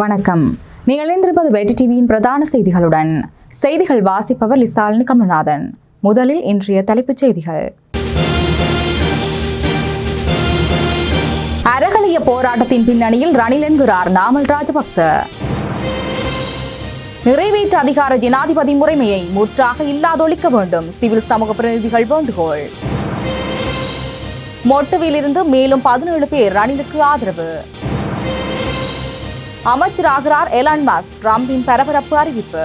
வணக்கம். நீங்கள் இணைந்திருப்பது வெற்றி டிவியின் பிரதான செய்திகளுடன். செய்திகள் வாசிப்பவர் லிசாலினி கமல்நாதன். முதலில் இன்றைய தலைப்புச் செய்திகள். அறகலைய போராட்டத்தின் பின்னணியில் ரணில் என்கிறார் நாமல் ராஜபக்ச. நிறைவேற்று அதிகார ஜனாதிபதி முறைமையை முற்றாக இல்லாதொழிக்க வேண்டும். சிவில் சமூக பிரதிநிதிகள் வேண்டுகோள். மொட்டுவிலிருந்து மேலும் பதினேழு பேர் ரணிலுக்கு ஆதரவு. அமைச்சராகிறார் எலான் மாஸ்க் டிரம்பின் பரபரப்பு அறிவிப்பு.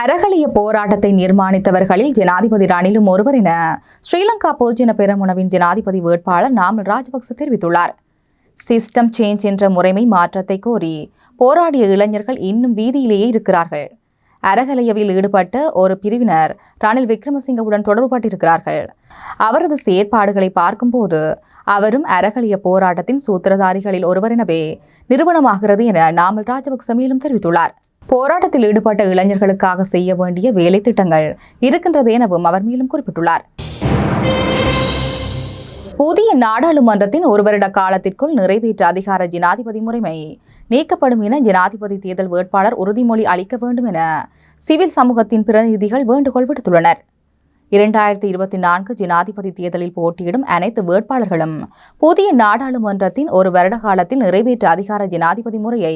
அறகலிய போராட்டத்தை நிர்மாணித்தவர்களில் ஜனாதிபதி ரணிலும் ஒருவர் என ஸ்ரீலங்கா போஜன பெரமுனவின் ஜனாதிபதி வேட்பாளர் நாமல் ராஜபக்ச தெரிவித்துள்ளார். சிஸ்டம் சேஞ்ச் என்ற முறைமை மாற்றத்தை கோரி போராடிய இளைஞர்கள் இன்னும் வீதியிலேயே இருக்கிறார்கள். அறகலையவில் ஈடுபட்ட ஒரு பிரிவினர் ரணில் விக்ரமசிங்கவுடன் தொடர்புபட்டிருக்கிறார்கள். அவரது செயற்பாடுகளை பார்க்கும்போது அவரும் அறகலிய போராட்டத்தின் சூத்திரதாரிகளில் ஒருவர் எனவே நிறுவனமாகிறது என நாமல் ராஜபக்ச மேலும் தெரிவித்துள்ளார். போராட்டத்தில் ஈடுபட்ட இளைஞர்களுக்காக செய்ய வேண்டிய வேலை திட்டங்கள் இருக்கின்றது எனவும் அவர் மேலும் குறிப்பிட்டுள்ளார். புதிய நாடாளுமன்றத்தின் ஒரு வருட காலத்திற்குள் நிறைவேற்ற அதிகார ஜனாதிபதி முறைமை நீக்கப்படும் என ஜனாதிபதி தேர்தல் வேட்பாளர் உறுதிமொழி அளிக்க வேண்டும் என சிவில் சமூகத்தின் பிரதிநிதிகள் வேண்டுகோள் விடுத்துள்ளனர். இரண்டாயிரத்தி இருபத்தி நான்கு ஜனாதிபதி தேர்தலில் போட்டியிடும் அனைத்து வேட்பாளர்களும் புதிய நாடாளுமன்றத்தின் ஒரு வருட காலத்தில் நிறைவேற்ற அதிகார ஜனாதிபதி முறையை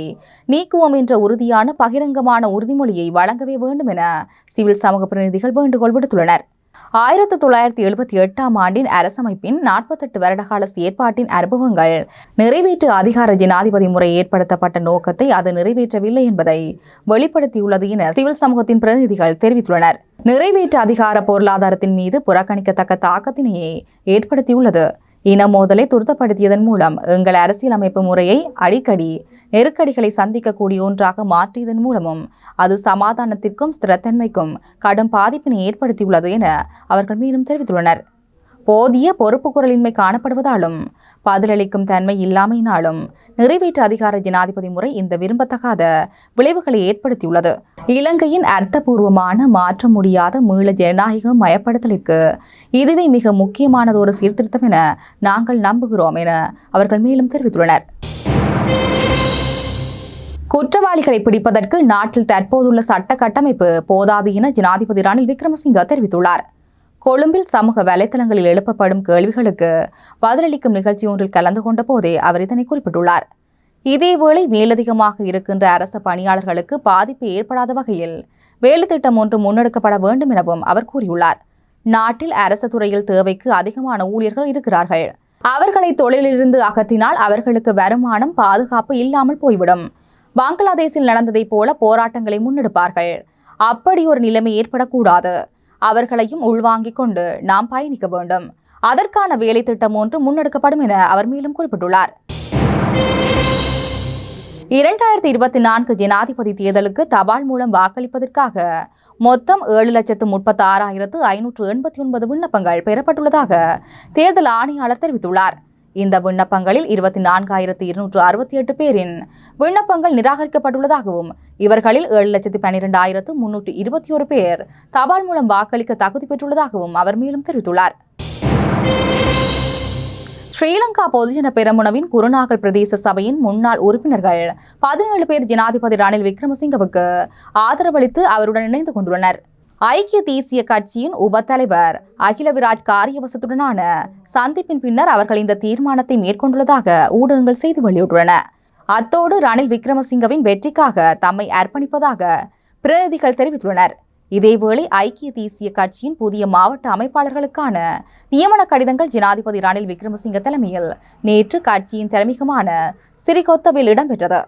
நீக்குவோம் என்ற உறுதியான பகிரங்கமான உறுதிமொழியை வழங்கவே வேண்டும் என சிவில் சமூக பிரதிநிதிகள் வேண்டுகோள் விடுத்துள்ளனர். ஆயிரத்தி தொள்ளாயிரத்தி எழுபத்தி எட்டாம் ஆண்டின் அரசமைப்பின் நாற்பத்தெட்டு வருடகால செயற்பாட்டின் அனுபவங்கள். நிறைவேற்று அதிகார ஜனாதிபதி முறை ஏற்படுத்தப்பட்ட நோக்கத்தை அது நிறைவேற்றவில்லை என்பதை வெளிப்படுத்தியுள்ளது என சிவில் சமூகத்தின் பிரதிநிதிகள் தெரிவித்துள்ளனர். நிறைவேற்று அதிகார பொருளாதாரத்தின் மீது புறக்கணிக்கத்தக்க தாக்கத்தினையே ஏற்படுத்தியுள்ளது. இன மோதலை துரிதப்படுத்தியதன் மூலம் எங்கள் அரசியலமைப்பு முறையை அடிக்கடி நெருக்கடிகளை சந்திக்கக்கூடிய ஒன்றாக மாற்றியதன் மூலமும் அது சமாதானத்திற்கும் ஸ்திரத்தன்மைக்கும் கடும் பாதிப்பினை ஏற்படுத்தியுள்ளது என அவர்கள் மீண்டும் தெரிவித்துள்ளனர். போதிய பொறுப்பு குரலின்மை காணப்படுவதாலும் பதிலளிக்கும் தன்மை இல்லாமையினாலும் நிறைவேற்று அதிகார ஜனாதிபதி முறை இந்த விரும்பத்தகாத விளைவுகளை ஏற்படுத்தியுள்ளது. இலங்கையின் அர்த்தபூர்வமான மாற்ற முடியாத மீள ஜனநாயக மயப்படுத்தலுக்கு இதுவே மிக முக்கியமானதொரு சீர்திருத்தம் என நாங்கள் நம்புகிறோம் என அவர்கள் மேலும் தெரிவித்துள்ளனர். குற்றவாளிகளை பிடிப்பதற்கு நாட்டில் தற்போதுள்ள சட்ட கட்டமைப்பு போதாது என ஜனாதிபதி ரணில் விக்ரமசிங்க தெரிவித்துள்ளார். கொழும்பில் சமூக வலைதளங்களில் எழுப்பப்படும் கேள்விகளுக்கு பதிலளிக்கும் நிகழ்ச்சி ஒன்றில் கலந்து கொண்ட போதே அவர் இதனை குறிப்பிட்டுள்ளார். இதேவேளை மேலதிகமாக இருக்கின்ற அரச பணியாளர்களுக்கு பாதிப்பு ஏற்படாத வகையில் வேலை திட்டம் ஒன்று முன்னெடுக்கப்பட வேண்டும் எனவும் அவர் கூறியுள்ளார். நாட்டில் அரசு துறையில் தேவைக்கு அதிகமான ஊழியர்கள் இருக்கிறார்கள். அவர்களை தொழிலிலிருந்து அகற்றினால் அவர்களுக்கு வருமானம் பாதுகாப்பு இல்லாமல் போய்விடும். பங்களாதேஷில் நடந்ததைப் போல போராட்டங்களை முன்னெடுப்பார்கள். அப்படி ஒரு நிலைமை ஏற்படக்கூடாது. அவர்களையும் உள்வாங்கிக் கொண்டு நாம் பயணிக்க வேண்டும். அதற்கான வேலை திட்டம் ஒன்று முன்னெடுக்கப்படும் என அவர் மேலும் குறிப்பிட்டுள்ளார். இரண்டாயிரத்தி இருபத்தி நான்கு ஜனாதிபதி தேர்தலுக்கு தபால் மூலம் வாக்களிப்பதற்காக மொத்தம் ஏழு லட்சத்து முப்பத்தி ஆறாயிரத்து ஐநூற்று எண்பத்தி ஒன்பது விண்ணப்பங்கள் பெறப்பட்டுள்ளதாக தேர்தல் ஆணையாளர் தெரிவித்துள்ளார். இந்த விண்ணப்பங்களில் இருபத்தி நான்காயிரத்து இருநூற்று அறுபத்தி எட்டு பேரின் விண்ணப்பங்கள் நிராகரிக்கப்பட்டுள்ளதாகவும் இவர்களில் ஏழு லட்சத்தி பன்னிரெண்டாயிரத்து முன்னூற்று இருபத்தி ஒரு பேர் தபால் மூலம் வாக்களிக்க தகுதி பெற்றுள்ளதாகவும் அவர் மேலும் தெரிவித்துள்ளார். ஸ்ரீலங்கா பொதுஜன பெரமுனவின் குருநாகல் பிரதேச சபையின் முன்னாள் உறுப்பினர்கள் பதினேழு பேர் ஜனாதிபதி ரணில் விக்ரமசிங்கவுக்கு ஆதரவளித்து அவருடன் இணைந்து கொண்டுள்ளனர். ஐக்கிய தேசிய கட்சியின் உப தலைவர் அகிலவிராஜ் காரியவசத்துடனான சந்திப்பின் பின்னர் அவர்கள் இந்த தீர்மானத்தை மேற்கொண்டுள்ளதாக ஊடகங்கள் செய்தி வெளியிட்டுள்ளன. அத்தோடு ரணில் விக்ரமசிங்கவின் வெற்றிக்காக தம்மை அர்ப்பணிப்பதாக பிரதிநிதிகள் தெரிவித்துள்ளனர். இதேவேளை ஐக்கிய தேசிய கட்சியின் புதிய மாவட்ட அமைப்பாளர்களுக்கான நியமன கடிதங்கள் ஜனாதிபதி ரணில் விக்ரமசிங்க தலைமையில் நேற்று கட்சியின் தலைமையகமான சிறிகொத்தவில் இடம்பெற்றது.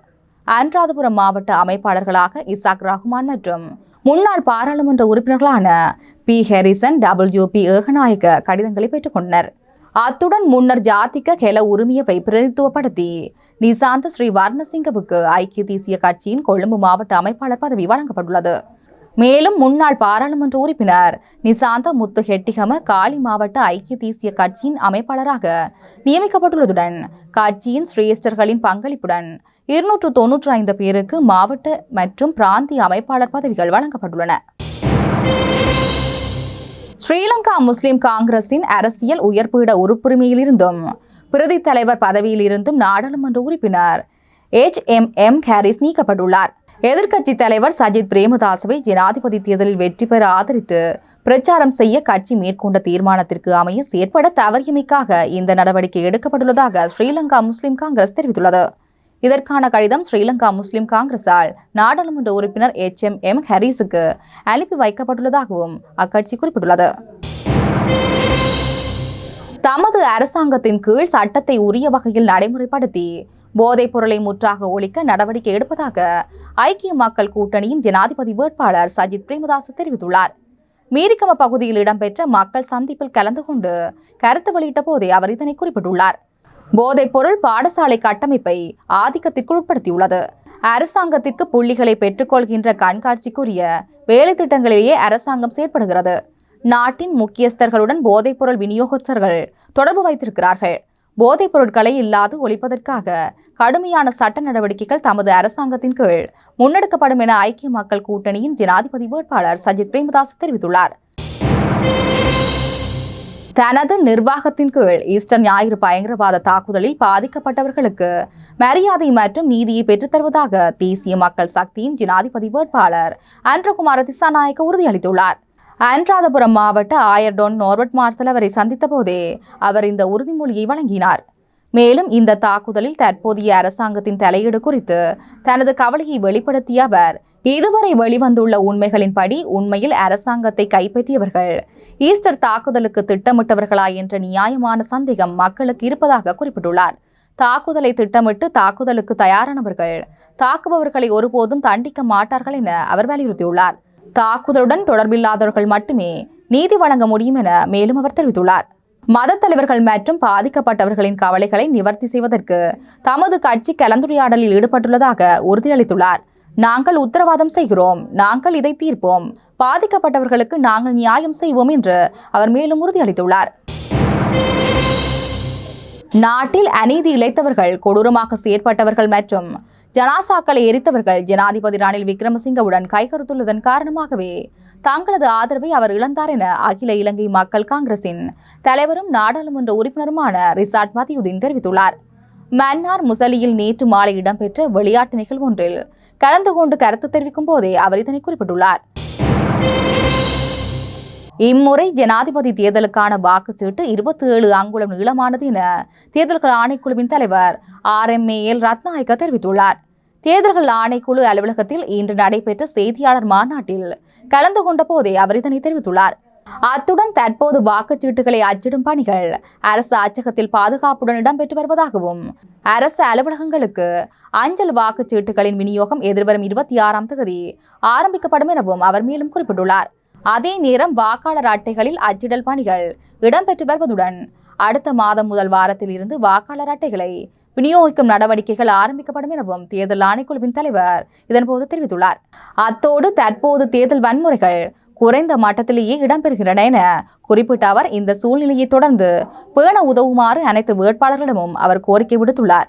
அனுராதபுரம் மாவட்ட அமைப்பாளர்களாக இசாக் ரஹ்மான் மற்றும் முன்னாள் பாராளுமன்ற உறுப்பினர்களான P. Harrison W P Ekanayake கடிதங்களை பெற்றுக்கொண்டனர் அத்துடன் முன்னர் ஜாதிக கெல உரிமையவை பிரதித்துவப்படுத்தி நிசாந்த ஸ்ரீ வர்ணசிங்கவுக்கு ஐக்கிய தேசிய கட்சியின் கொழும்பு மாவட்ட அமைப்பாளர் பதவி வழங்கப்பட்டுள்ளது. மேலும் முன்னாள் பாராளுமன்ற உறுப்பினர் நிசாந்த முத்து ஹெட்டிகம காலி மாவட்ட ஐக்கிய தேசிய கட்சியின் அமைப்பாளராக நியமிக்கப்பட்டுள்ளதுடன் கட்சியின் சிரேஷ்டர்களின் பங்களிப்புடன் இருநூற்று தொன்னூற்று ஐந்து பேருக்கு மாவட்ட மற்றும் பிராந்திய அமைப்பாளர் பதவிகள் வழங்கப்பட்டுள்ளன. ஸ்ரீலங்கா முஸ்லிம் காங்கிரசின் அரசியல் உயர்பீட உறுப்புரிமையிலிருந்தும் பிரதி தலைவர் பதவியிலிருந்தும் நாடாளுமன்ற உறுப்பினர் எச் எம் எம் ஹாரிஸ் நீக்கப்பட்டுள்ளார். எதிர்க்கட்சித் தலைவர் சஜித் பிரேமதாசவை ஜனாதிபதி தேர்தலில் வெற்றி பெற ஆதரித்து பிரச்சாரம் செய்ய கட்சி மேற்கொண்ட தீர்மானத்திற்கு அமைய செயற்பட தவறியமைக்காக இந்த நடவடிக்கை எடுக்கப்பட்டுள்ளதாக ஸ்ரீலங்கா முஸ்லிம் காங்கிரஸ் தெரிவித்துள்ளது. இதற்கான கடிதம் ஸ்ரீலங்கா முஸ்லிம் காங்கிரஸால் நாடாளுமன்ற உறுப்பினர் எச். எம். எம். ஹரிஸுக்கு அனுப்பி வைக்கப்பட்டுள்ளதாகவும் அக்கட்சி குறிப்பிட்டுள்ளது. தமது அரசாங்கத்தின் கீழ் சட்டத்தை உரிய வகையில் நடைமுறைப்படுத்தி போதைப் பொருளை முற்றாக ஒழிக்க நடவடிக்கை எடுப்பதாக ஐக்கிய மக்கள் கூட்டணியின் ஜனாதிபதி வேட்பாளர் சஜித் பிரேமதாஸ் தெரிவித்துள்ளார். மீரிக்கம பகுதியில் இடம்பெற்ற மக்கள் சந்திப்பில் கலந்து கொண்டு கருத்து வெளியிட்ட போதே அவர் இதனை குறிப்பிட்டுள்ளார். போதைப் பொருள் பாடசாலை கட்டமைப்பை ஆதிக்கத்திற்கு உட்படுத்தியுள்ளது. அரசாங்கத்திற்கு புள்ளிகளை பெற்றுக்கொள்கின்ற கண்காட்சிக்குரிய வேலை திட்டங்களிலேயே அரசாங்கம் செயற்படுகிறது. நாட்டின் முக்கியஸ்தர்களுடன் போதைப்பொருள் விநியோகஸ்தர்கள் தொடர்பு வைத்திருக்கிறார்கள். போதைப் பொருட்களை இல்லாது ஒழிப்பதற்காக கடுமையான சட்ட நடவடிக்கைகள் தமது அரசாங்கத்தின் கீழ் முன்னெடுக்கப்படும் என ஐக்கிய மக்கள் கூட்டணியின் ஜனாதிபதி வேட்பாளர் சஜித் பிரேமதாஸ் தெரிவித்துள்ளார். தனது நிர்வாகத்தின் கீழ் ஈஸ்டர் ஞாயிறு பயங்கரவாத தாக்குதலில் பாதிக்கப்பட்டவர்களுக்கு மரியாதை மற்றும் நீதியை பெற்றுத்தருவதாக தேசிய மக்கள் சக்தியின் ஜனாதிபதி வேட்பாளர் அன்றகுமார திசாநாயக்க உறுதியளித்துள்ளார். அன்றாதபுரம் மாவட்ட ஆயர்டோன் நோர்வர்ட் மார்சல் அவரை சந்தித்த போதே அவர் இந்த உறுதிமொழியை வழங்கினார். மேலும் இந்த தாக்குதலில் தற்போதைய அரசாங்கத்தின் தலையீடு குறித்து தனது கவலையை வெளிப்படுத்திய அவர் இதுவரை வெளிவந்துள்ள உண்மைகளின்படி உண்மையில் அரசாங்கத்தை கைப்பற்றியவர்கள் ஈஸ்டர் தாக்குதலுக்கு திட்டமிட்டவர்களா என்ற நியாயமான சந்தேகம் மக்களுக்கு இருப்பதாக குறிப்பிட்டுள்ளார். தாக்குதலை திட்டமிட்டு தாக்குதலுக்கு தயாரானவர்கள் தாக்குபவர்களை ஒருபோதும் தண்டிக்க மாட்டார்கள் என அவர் வலியுறுத்தியுள்ளார். தாக்குதலுடன் தொடர்பில்லாதவர்கள் மட்டுமே நீதி வழங்க முடியும் என மேலும் அவர் தெரிவித்துள்ளார். மத தலைவர்கள் மற்றும் பாதிக்கப்பட்டவர்களின் கவலைகளை நிவர்த்தி செய்வதற்கு தமது கட்சி கலந்துரையாடலில் ஈடுபட்டுள்ளதாக உறுதியளித்துள்ளார். நாங்கள் உத்தரவாதம் செய்கிறோம். நாங்கள் இதை தீர்ப்போம். பாதிக்கப்பட்டவர்களுக்கு நாங்கள் நியாயம் செய்வோம் என்று அவர் மேலும் உறுதியளித்துள்ளார். நாட்டில் அநீதி இழைத்தவர்கள் கொடூரமாக செயற்பட்டவர்கள் மற்றும் ஜனாசாக்களை எரித்தவர்கள் ஜனாதிபதி ரணில் விக்ரமசிங்கவுடன் கைகருத்துள்ளதன் காரணமாகவே தங்களது ஆதரவை அவர் இழந்தார் என அகில இலங்கை மக்கள் காங்கிரசின் தலைவரும் நாடாளுமன்ற உறுப்பினருமான ரிசாட் மதியுதீன் தெரிவித்துள்ளார். மன்னார் முசலியில் நேற்று மாலை இடம்பெற்ற விளையாட்டு நிகழ்வொன்றில் கலந்து கொண்டு கருத்து தெரிவிக்கும் போதே அவர் இதனை குறிப்பிட்டுள்ளார். இம்முறை ஜனாதிபதி தேர்தலுக்கான வாக்குச்சீட்டு இருபத்தி ஏழு அங்குலம் நீளமானது என தேர்தல்கள் ஆணைக்குழுவின் தலைவர் R M A L Rathnayake தெரிவித்துள்ளார். தேர்தல்கள் ஆணைக்குழு அலுவலகத்தில் இன்று நடைபெற்ற செய்தியாளர் மாநாட்டில் கலந்து கொண்ட போதே அவர் இதனை தெரிவித்துள்ளார். அத்துடன் தற்போது வாக்குச்சீட்டுகளை அச்சிடும் பணிகள் அரசு அச்சகத்தில் பாதுகாப்புடன் இடம்பெற்று வருவதாகவும் அரசு அலுவலகங்களுக்கு அஞ்சல் வாக்குச்சீட்டுகளின் விநியோகம் எதிர்வரும் இருபத்தி ஆறாம் தேதி ஆரம்பிக்கப்படும் எனவும் அவர் மேலும் குறிப்பிட்டுள்ளார். அதே நேரம் வாக்காளர் அட்டைகளில் அச்சிடல் பணிகள் இடம்பெற்று வருவதுடன் அடுத்த மாதம் முதல் வாரத்தில் இருந்து வாக்காளர் அட்டைகளை விநியோகிக்கும் நடவடிக்கைகள் ஆரம்பிக்கப்படும் எனவும் தேர்தல் ஆணைக்குழுவின் தலைவர் இதன்போது தெரிவித்துள்ளார். அத்தோடு தற்போது தேர்தல் வன்முறைகள் குறைந்த மட்டத்திலேயே இடம்பெறுகின்றன என குறிப்பிட்ட அவர் இந்த சூழ்நிலையை தொடர்ந்து பேண உதவுமாறு அனைத்து வேட்பாளர்களிடமும் அவர் கோரிக்கை விடுத்துள்ளார்.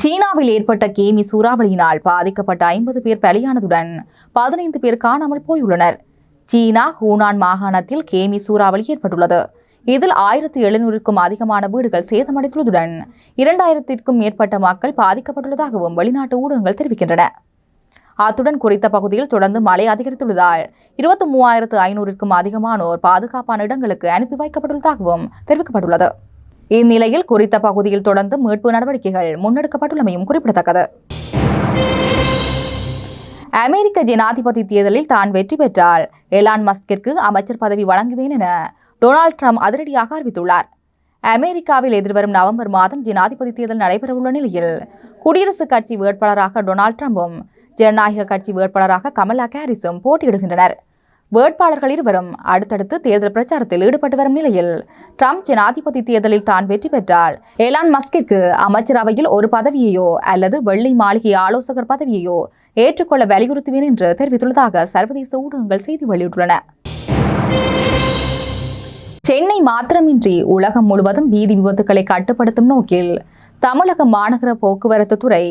சீனாவில் ஏற்பட்ட கேமி சூறாவளியினால் பாதிக்கப்பட்ட ஐம்பது பேர் பலியானதுடன் பதினைந்து பேர் காணாமல் போயுள்ளனர். சீனா ஹூனான் மாகாணத்தில் கேமி சூறாவளி ஏற்பட்டுள்ளது. இதில் ஆயிரத்தி எழுநூறுக்கும் அதிகமான வீடுகள் சேதமடைந்துள்ளதுடன் இரண்டாயிரத்திற்கும் மேற்பட்ட மக்கள் பாதிக்கப்பட்டுள்ளதாகவும் வெளிநாட்டு ஊடகங்கள் தெரிவிக்கின்றன. அத்துடன் குறித்த பகுதியில் தொடர்ந்து மழை அதிகரித்துள்ளதால் இருபத்தி மூவாயிரத்து ஐநூறுக்கும் அதிகமானோர் பாதுகாப்பான இடங்களுக்கு அனுப்பி வைக்கப்பட்டுள்ளதாகவும் தெரிவிக்கப்பட்டுள்ளது. இந்நிலையில் குறித்த பகுதியில் தொடர்ந்து மீட்பு நடவடிக்கைகள் முன்னெடுக்கப்பட்டுள்ளமையும் குறிப்பிடத்தக்கது. அமெரிக்க ஜனாதிபதி தேர்தலில் தான் வெற்றி பெற்றால் எலான் மஸ்கிற்கு அமைச்சர் பதவி வழங்குவேன் என டொனால்ட் ட்ரம்ப் அதிரடியாக அறிவித்துள்ளார். அமெரிக்காவில் எதிர்வரும் நவம்பர் மாதம் ஜனாதிபதி தேர்தல் நடைபெறவுள்ள நிலையில் குடியரசுக் கட்சி வேட்பாளராக டொனால்ட் ட்ரம்பும் ஜனநாயக கட்சி வேட்பாளராக கமலா ஹாரிஸும் போட்டியிடுகின்றனர். வேட்பாளர்கள் இருவரும் அடுத்தடுத்து தேர்தல் பிரச்சாரத்தில் ஈடுபட்டு வரும் நிலையில் ட்ரம்ப் ஜனாதிபதி தேர்தலில் தான் வெற்றி பெற்றால் எலான் மஸ்கிற்கு அமைச்சரவையில் ஒரு பதவியையோ அல்லது வெள்ளை மாளிகை ஆலோசகர் பதவியையோ ஏற்றுக்கொள்ள வலியுறுத்துவேன் என்று தெரிவித்துள்ளதாக சர்வதேச ஊடகங்கள் செய்தி வெளியிட்டுள்ளன. சென்னை மாத்திரமின்றி உலகம் முழுவதும் வீதி விபத்துகளை கட்டுப்படுத்தும் நோக்கில் தமிழக மாநகர போக்குவரத்து துறை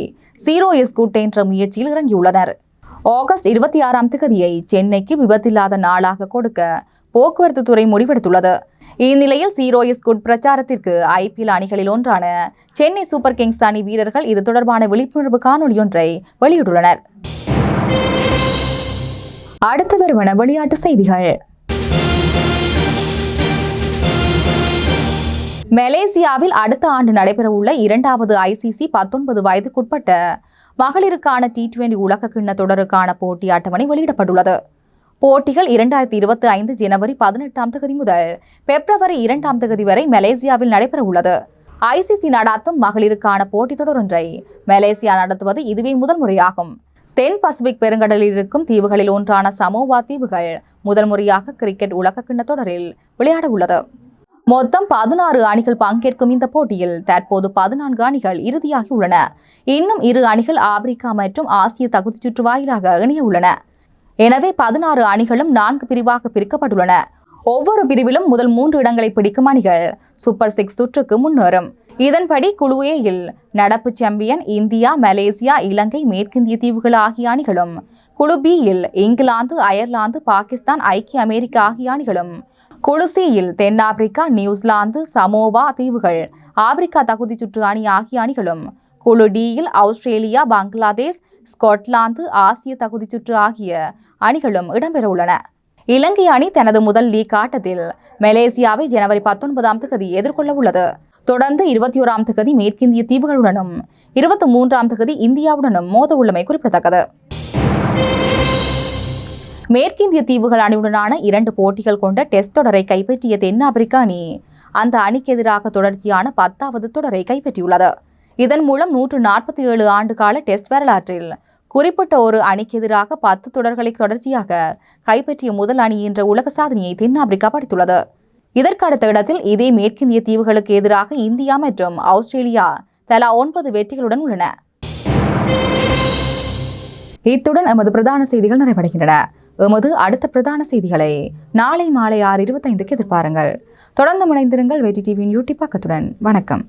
சீரோ எஸ்கூட் என்ற முயற்சியில் இறங்கியுள்ளனர். ஆகஸ்ட் இருபத்தி ஆறாம் தேதியை சென்னைக்கு விபத்தில்லாத நாளாக கொடுக்க போக்குவரத்து துறை முடிவெடுத்துள்ளது. இந்நிலையில் சீரோ எஸ்கூட் பிரச்சாரத்திற்கு ஐபிஎல் அணிகளில் ஒன்றான சென்னை சூப்பர் கிங்ஸ் அணி வீரர்கள் இது தொடர்பான விழிப்புணர்வு காணொலியொன்றை வெளியிட்டுள்ளனர். அடுத்து வருவன விளையாட்டு செய்திகள். மலேசியாவில் அடுத்த ஆண்டு நடைபெறவுள்ள இரண்டாவது ஐசிசி பத்தொன்பது வயதுக்குட்பட்ட மகளிருக்கான டி டுவெண்டி உலக கிண்ண தொடருக்கான போட்டி அட்டவணை வெளியிடப்பட்டுள்ளது. போட்டிகள் இரண்டாயிரத்தி இருபத்தி ஐந்து ஜனவரி பதினெட்டாம் தேதி முதல் பிப்ரவரி இரண்டாம் தேதி வரை மலேசியாவில் நடைபெற உள்ளது ஐசிசி நடாத்தும் மகளிருக்கான போட்டித் தொடரொன்றை மலேசியா நடத்துவது இதுவே முதல் முறையாகும். தென் பசிபிக் பெருங்கடலில் இருக்கும் தீவுகளில் ஒன்றான சமோவா தீவுகள் முதல் முறையாக கிரிக்கெட் உலக கிண்ண தொடரில் விளையாட உள்ளது மொத்தம் பதினாறு அணிகள் பங்கேற்கும் இந்த போட்டியில் தற்போது பதினான்கு அணிகள் இறுதியாகி உள்ளன இன்னும் இரு அணிகள் ஆப்பிரிக்கா மற்றும் ஆசிய தகுதிச் சுற்று வாயிலாக இணைய உள்ளன எனவே பதினாறு அணிகளும் நான்கு பிரிவாக பிரிக்கப்பட்டுள்ளன. ஒவ்வொரு பிரிவிலும் முதல் மூன்று இடங்களை பிடிக்கும் அணிகள் சூப்பர் சிக்ஸ் சுற்றுக்கு முன்னேறும். இதன்படி குழு ஏயில் நடப்பு சாம்பியன் இந்தியா மலேசியா இலங்கை மேற்கிந்திய தீவுகள் ஆகிய அணிகளும் குழு பியில் இங்கிலாந்து அயர்லாந்து பாகிஸ்தான் ஐக்கிய அமெரிக்கா ஆகிய அணிகளும் குழு சியில் தென்னாப்பிரிக்கா நியூசிலாந்து சமோவா தீவுகள் ஆப்பிரிக்கா தகுதிச் சுற்று அணி ஆகிய அணிகளும் குழு டியில் ஆஸ்திரேலியா பங்களாதேஷ் ஸ்காட்லாந்து ஆசிய தகுதிச் சுற்று ஆகிய அணிகளும் இடம்பெறவுள்ளன இலங்கை அணி தனது முதல் லீக் ஆட்டத்தில் மலேசியாவை ஜனவரி பத்தொன்பதாம் தேதி எதிர்கொள்ள உள்ளது. தொடர்ந்து இருபத்தி ஓராம் தேதி மேற்கிந்திய தீவுகளுடனும் இருபத்தி மூன்றாம் தேதி இந்தியாவுடனும் மோத உள்ளமை குறிப்பிடத்தக்கது. மேற்கிந்திய தீவுகள் அணியுடனான இரண்டு போட்டிகள் கொண்ட டெஸ்ட் தொடரை கைப்பற்றிய தென்னாப்பிரிக்க அணி அந்த அணிக்கு எதிராக தொடர்ச்சியான பத்தாவது தொடரை கைப்பற்றியுள்ளது. இதன் மூலம் நூற்று நாற்பத்தி ஏழு ஆண்டு கால டெஸ்ட் வரலாற்றில் குறிப்பிட்ட ஒரு அணிக்கு எதிராக பத்து தொடர்களை தொடர்ச்சியாக கைப்பற்றிய முதல் அணி என்ற உலக சாதனையை தென்னாப்பிரிக்கா படைத்துள்ளது. இதற்கு அடுத்த இடத்தில் இதே மேற்கிந்திய தீவுகளுக்கு எதிராக இந்தியா மற்றும் ஆஸ்திரேலியா தலா ஒன்பது வெற்றிகளுடன் உள்ளன. இத்துடன் எமது பிரதான செய்திகள் நிறைவடைகின்றன. எமது அடுத்த பிரதான செய்திகளை நாளை மாலை ஆறு இருபத்தைந்துக்கு எதிர்பாருங்கள். தொடர்ந்து முனைந்திருங்கள் வெற்றி டிவியின் யூடியூப் பக்கத்துடன். வணக்கம்.